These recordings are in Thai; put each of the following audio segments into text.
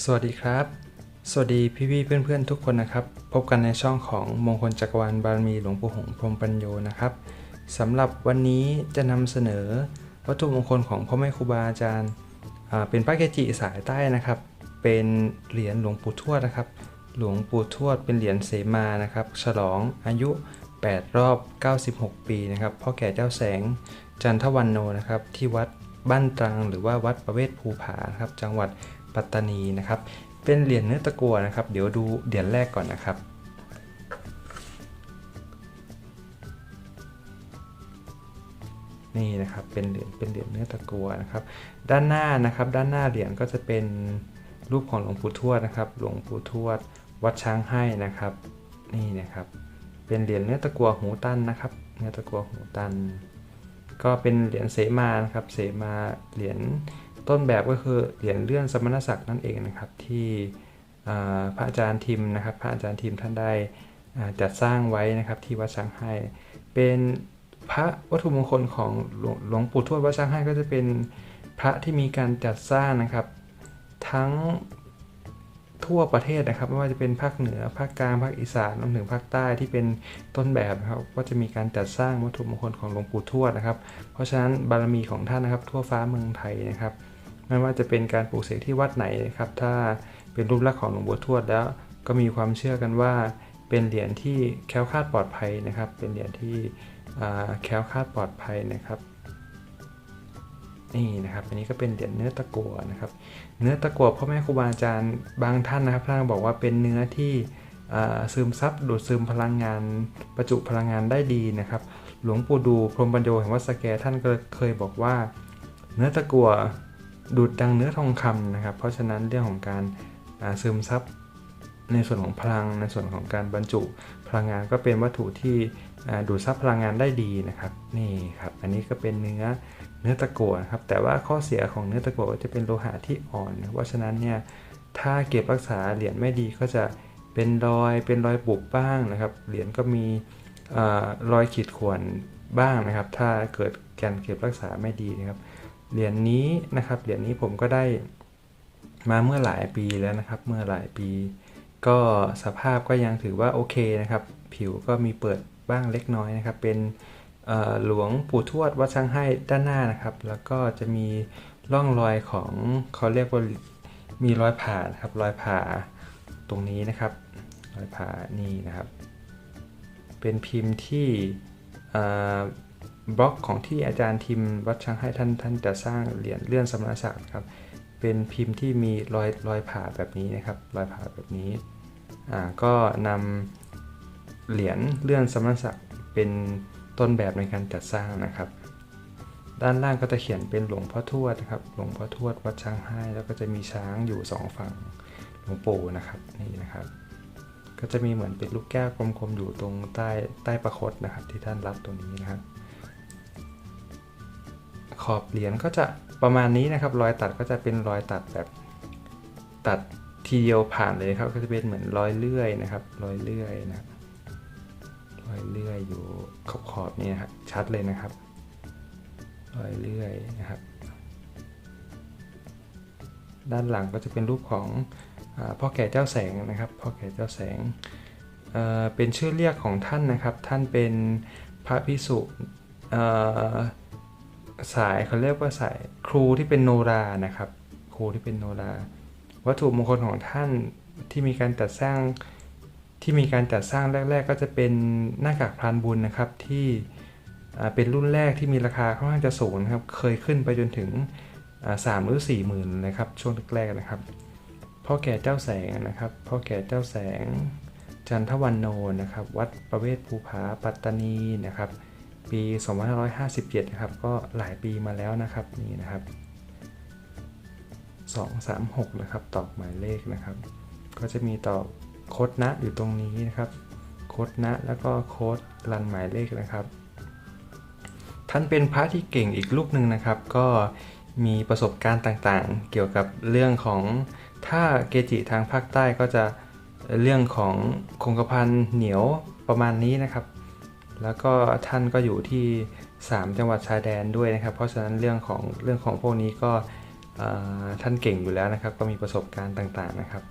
สวัสดีครับ สวัสดีพี่ๆเพื่อนๆทุกคนนะครับ พบกันในช่องของมงคลจักรวาลบารมีหลวงปู่หงส์พรมปัญโยนะครับสำหรับวันนี้จะนำเสนอวัตถุมงคลของพ่อแม่ครูบาอาจารย์เป็นพระเกจิสายใต้นะครับ เป็นเหรียญหลวงปู่ทวดนะครับ หลวงปู่ทวดเป็นเหรียญเสมานะครับ ฉลองอายุ 8 รอบ 96 ปีนะครับพ่อแก่เจ้าแสงจันทวันโนนะครับที่วัดบ้านตรังหรือว่าวัดประเวศภูผาครับจังหวัด ปัตตานีนะครับ เป็นเหรียญเนื้อตะกัวนะครับ เดี๋ยวดูเหรียญแรกก่อนนะครับ นี่นะครับเป็นเหรียญเป็นเหรียญเนื้อตะกัวนะครับ ด้านหน้านะครับ ด้านหน้าเหรียญก็จะเป็นรูปของหลวงปู่ทวดนะครับ หลวงปู่ทวด วัดช้างให้นะครับ นี่นะครับ เป็นเหรียญเนื้อตะกัวหูตันนะครับ เนื้อตะกัวหูตัน ก็เป็นเหรียญเสมานะครับ เสมาเหรียญ ต้นแบบก็คือเหรียญเลื่อนสมณศักดิ์นั่นเองนะครับ ที่พระอาจารย์ทิมนะครับ พระอาจารย์ทิมท่านได้จัดสร้างไว้นะครับที่วัดช้างให้เป็นพระวัตถุมงคลของหลวงปู่ทวดวัดช้างให้ก็จะเป็นพระที่มีการจัดสร้างนะครับ ทั้งทั่วประเทศนะครับไม่ว่าจะเป็นภาคเหนือภาคกลางภาคอีสานรวมถึงภาคใต้ที่เป็นต้นแบบนะครับก็จะมีการจัดสร้างวัตถุมงคลของหลวงปู่ทวดนะครับ เพราะฉะนั้นบารมีของท่านนะครับ ทั่วฟ้าเมืองไทยนะครับ ไม่ว่าจะเป็นการปลูกเสกที่วัดไหนนะครับ ถ้าเป็นรูปลักษณ์ของหลวงปู่ทวดแล้ว ก็มีความเชื่อกันว่า เป็นเหรียญที่แคล้วคลาดปลอดภัยนะครับ เป็นเหรียญที่แคล้วคลาดปลอดภัยนะครับนี่นะครับอันนี้ก็เป็นเหรียญเนื้อตะกั่วนะครับ เนื้อตะกั่วพ่อแม่ครูบาอาจารย์บางท่านนะครับท่านบอกว่าเป็นเนื้อที่ซึมซับดูดซึมพลังงาน ประจุพลังงานได้ดีนะครับ หลวงปู่ดูพรหมปัญโยแห่งวัดสแกท่านก็เคยบอกว่า เนื้อตะกั่ว ดูดดังเนื้อทองคำนะครับ เพราะฉะนั้นเรื่องของการซึมซับในส่วนของพลังในส่วนของการบรรจุพลังงานก็เป็นวัตถุที่ดูดซับพลังงานได้ดีนะครับนี่ครับอันนี้ก็เป็นเนื้อเนื้อตะกั่วครับแต่ว่าข้อเสียของเนื้อตะกั่วก็จะเป็นโลหะที่อ่อนเพราะฉะนั้นเนี่ยถ้าเก็บรักษาเหรียญไม่ดีก็จะเป็นรอยเป็นรอยบุบบ้างนะครับเหรียญก็มีอรอยขีดข่วนบ้างนะครับ ถ้าเกิดการเก็บรักษาไม่ดีนะครับ เหรียญนี้นะครับเหรียญนี้ผมก็ได้มาเมื่อหลายปีแล้วนะครับ เมื่อหลายปี ก็สภาพก็ยังถือว่าโอเคนะครับ ผิวก็มีเปิดบ้างเล็กน้อยนะครับ เป็นหลวงปู่ทวดวัดช้างให้ด้านหน้านะครับ แล้วก็จะมีร่องรอยของเขาเรียกว่ามีรอยผ่านะครับรอยผ่าตรงนี้นะครับรอยผ่านี่นะครับ เป็นพิมพ์ที่ บล็อกของที่อาจารย์ทิมวัดช้างให้ท่านท่านจะสร้างเหรียญเลื่อนสมณศักดิ์ครับ เป็นพิมพ์ที่มีรอยรอยผ่าแบบนี้นะครับ รอยผ่าแบบนี้อ่าก็นำเหรียญเลื่อนสมณศักดิ์เป็นต้นแบบในการจัดสร้างนะครับ ด้านล่างก็จะเขียนเป็นหลวงพ่อทวดนะครับ หลวงพ่อทวดวัดช้างให้แล้วก็จะมีช้างอยู่สองฝั่งหลวงปู่นะครับนี่นะครับ ก็จะมีเหมือนเป็นลูกแก้วกลมๆอยู่ตรงใต้ใต้ประคตนะครับ ที่ท่านรับตรงนี้นะครับ ขอบเหรียญก็จะประมาณนี้นะครับ รอยตัดก็จะเป็นรอยตัดแบบตัดทีเดียวผ่านเลยครับ ก็จะเป็นเหมือนรอยเลื่อยนะครับ รอยเลื่อยนะรอยเลื่อยอยู่ขอบขอบนี่นะครับชัดเลยนะครับ รอยเลื่อยนะครับ ด้านหลังก็จะเป็นรูปของอพ่อแก่เจ้าแสงนะครับ พ่อแก่เจ้าแสงเเป็นชื่อเรียกของท่านนะครับ ท่านเป็นพระพิสุ สายเขาเรียกว่าสายครูที่เป็นโนรานะครับ ครูที่เป็นโนรา วัตถุมงคลของท่านที่มีการจัดสร้างที่มีการจัดสร้างแรก ๆ ก็จะเป็นหน้ากากพรานบุญนะครับที่เป็นรุ่นแรกที่มีราคาค่อนข้างจะสูงนะครับ เคยขึ้นไปจนถึงสามหรือสี่หมื่นนะครับ ช่วงแรกๆนะครับพ่อแก่เจ้าแสงนะครับพ่อแก่เจ้าแสง จันทวันโนนะครับ วัดประเวศภูผาปัตตานีนะครับ ปี 2557 นะครับ ก็หลายปีมาแล้วนะครับนี่นะครับ 236 นะครับตอกหมายเลขนะครับ ก็จะมีตอกโค้ดนะอยู่ตรงนี้นะครับ โค้ดนะแล้วก็โค้ดรันหมายเลขนะครับ ท่านเป็นพระที่เก่งอีกลูกหนึ่งนะครับ ก็มีประสบการณ์ต่างๆ เกี่ยวกับเรื่องของถ้าเกจิทางภาคใต้ก็จะเรื่องของคงกระพันเหนียวประมาณนี้นะครับ แล้วก็ท่านก็อยู่ที่ 3 จังหวัดชายแดนด้วยนะครับ เพราะฉะนั้นเรื่องของเรื่องของพวกนี้ก็ท่านเก่งอยู่แล้วนะครับ ก็มีประสบการณ์ต่างๆนะครับ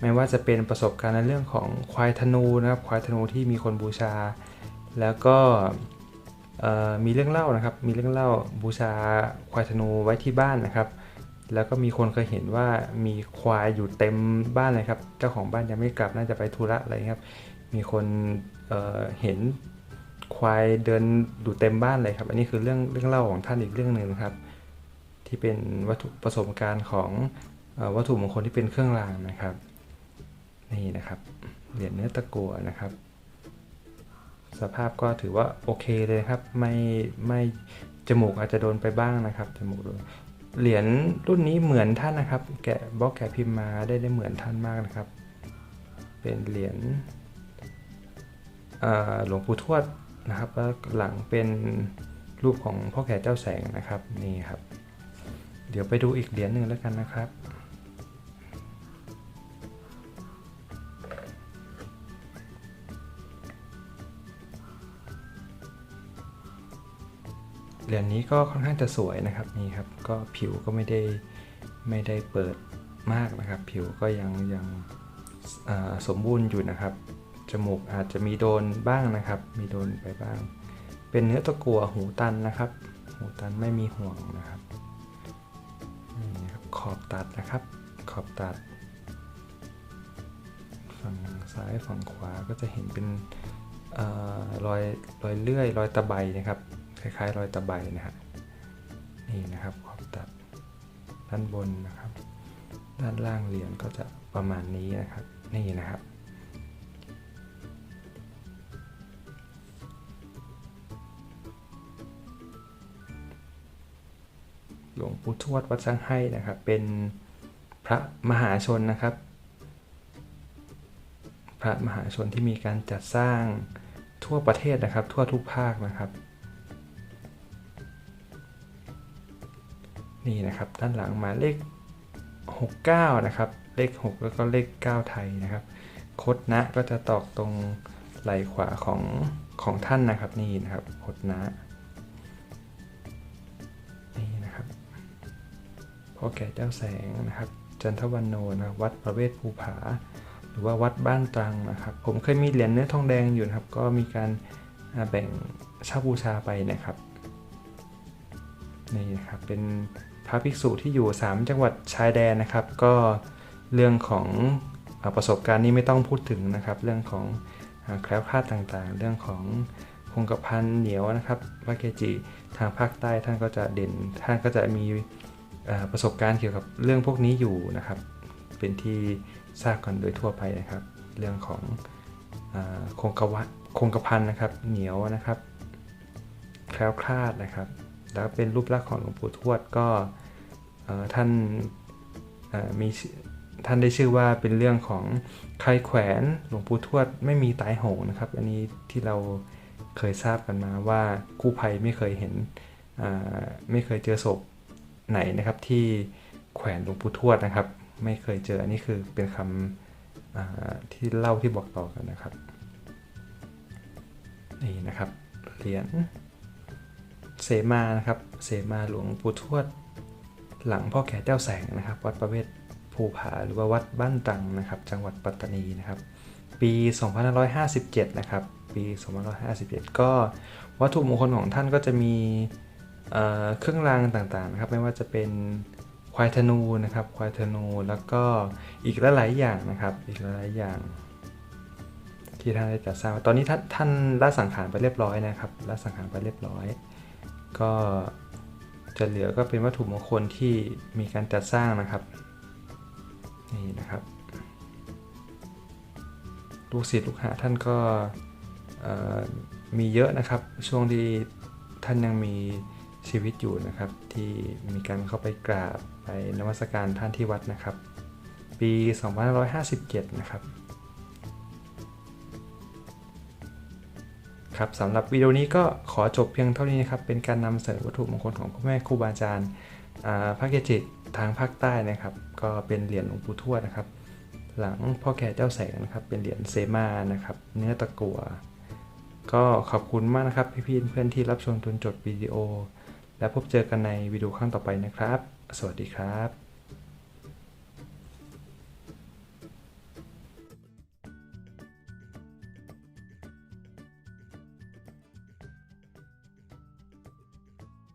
ไม่ว่าจะเป็นประสบการณ์ในเรื่องของควายธนูนะครับควายธนูที่มีคนบูชา แล้วก็มีเรื่องเล่านะครับ มีเรื่องเล่าบูชาควายธนูไว้ที่บ้านนะครับ แล้วก็มีคนเคยเห็นว่ามีควายอยู่เต็มบ้านเลยครับ เจ้าของบ้านยังไม่กลับน่าจะไปธุระอะไรครับ มีคนเเห็น ควายเดินดูเต็มบ้านเลยครับ อันนี้คือเรื่องเรื่องเล่าของท่านอีกเรื่องหนึ่งนะครับ ที่เป็นวัตถุประสบการณ์ของวัตถุมงคลที่เป็นเครื่องรางนะครับ นี่นะครับเหรียญเนื้อตะกัวนะครับ สภาพก็ถือว่าโอเคเลยครับ ไม่ไม่จมูกอาจจะโดนไปบ้างนะครับจมูกโดนเหรียญรุ่นนี้เหมือนท่านนะครับ แกะบล็อกแกะพิมพ์มาได้ได้เหมือนท่านมากนะครับ เป็นเหรียญหลวงปู่ทวด นะครับแล้วหลังเป็นรูปของพ่อแก่เจ้าแสงนะครับนี่ครับ เดี๋ยวไปดูอีกเหรียญหนึ่งแล้วกันนะครับเหรียญนี้ก็ค่อนข้างจะสวยนะครับนี่ครับก็ผิวก็ไม่ได้ไม่ได้เปิดมากนะครับ ผิวก็ยังยังสมบูรณ์อยู่นะครับ จมูกอาจจะมีโดนบ้างนะครับ มีโดนไปบ้าง เป็นเนื้อตะกัวหูตันนะครับ หูตันไม่มีห่วงนะครับนี่ครับ ขอบตัดนะครับ ขอบตัด ฝั่งซ้ายฝั่งขวาก็จะเห็นเป็นอรอยรอยเลื่อยรอยตะไบนะครับ คล้ายๆ รอยตะไบนะฮะนี่นะครับ ขอบตัดด้านบนนะครับ ด้านล่างเหรียญก็จะประมาณนี้นะครับ นี่นะครับ หลวงปู่ทวดวัดสังไห้นะครับ เป็นพระมหาชนนะครับ พระมหาชนที่มีการจัดสร้างทั่วประเทศนะครับ ทั่วทุกภาคนะครับนี่นะครับด้านหลังมาเลข 69 นะครับ เลข 6 แล้วก็เลข 9 ไทยนะครับ คดนะก็จะตอกตรงไหล่ขวาของของท่านนะครับนี่นะครับคดนะ พ่อแก่เจ้าแสงนะครับ จันทวันโนนะวัดประเวศภูผา หรือว่าวัดบ้านตรังนะครับ ผมเคยมีเหรียญเนื้อทองแดงอยู่นะครับ ก็มีการแบ่งเช่าบูชาไปนะครับนี่นะครับเป็นพระภิกษุที่อยู่ 3 จังหวัดชายแดนนะครับ ก็เรื่องของประสบการณ์นี้ไม่ต้องพูดถึงนะครับ เรื่องของแคล้วคลาดต่างๆ เรื่องของคงกระพันเหนียวนะครับพระเกจิทางภาคใต้ท่านก็จะเด่นท่านก็จะมี ประสบการณ์เกี่ยวกับเรื่องพวกนี้อยู่นะครับ เป็นที่ทราบกันโดยทั่วไปนะครับ เรื่องของโครงกระวะโครงกระพันนะครับ เหนียวนะครับแคล้วคลาดนะครับ แล้วเป็นรูปลักษณ์ของหลวงปู่ทวดก็ท่านมีท่านได้ชื่อว่าเป็นเรื่องของใครแขวนหลวงปู่ทวดไม่มีตายโหงนะครับ อันนี้ที่เราเคยทราบกันมาว่ากู้ภัยไม่เคยเห็นไม่เคยเจอศพ ไหนนะครับที่แขวนหลวงปู่ทวดนะครับ ไม่เคยเจออันนี้คือเป็นคำที่เล่าที่บอกต่อกันนะครับนี่นะครับเหรียญเสมานะครับเสมาหลวงปู่ทวด หลังพ่อแก่เจ้าแสงนะครับ วัดประเวศภูผาหรือว่าวัดบ้านตังนะครับ จังหวัดปัตตานีนะครับ ปี2557 นะครับ ปี2557 ก็วัตถุมงคลของท่านก็จะมี เครื่องรางต่างๆนะครับไม่ว่าจะเป็นควายธนูนะครับควายธนูแล้วก็อีกหลายๆอย่างนะครับอีกหลายๆอย่าง ที่ท่านได้จัดสร้างตอนนี้ท่านท่านละสังขารไปเรียบร้อยนะครับละสังขารไปเรียบร้อย ก็จะเหลือก็เป็นวัตถุมงคลที่มีการจัดสร้างนะครับนี่นะครับลูกศิษย์ลูกหาท่านก็มีเยอะนะครับช่วงที่ท่านยังมี ชีวิตอยู่นะครับ ที่มีการเข้าไปกราบไปนมัสการท่านที่วัดนะครับ ปี 2557 นะครับครับสำหรับวิดีโอนี้ก็ขอจบเพียงเท่านี้นะครับ เป็นการนำเสนอวัตถุมงคลของพ่อแม่ครูบาอาจารย์พระเกจิทางภาคใต้นะครับ ก็เป็นเหรียญหลวงปู่ทวดนะครับ หลังพ่อแก่เจ้าแสงนะครับ เป็นเหรียญเซมานะครับ เนื้อตะกัว ก็ขอบคุณมากนะครับพี่ๆเพื่อนที่รับชมจนจบวิดีโอ แล้วพบเจอกันในวิดีโอครั้งต่อไปนะครับ สวัสดีครับ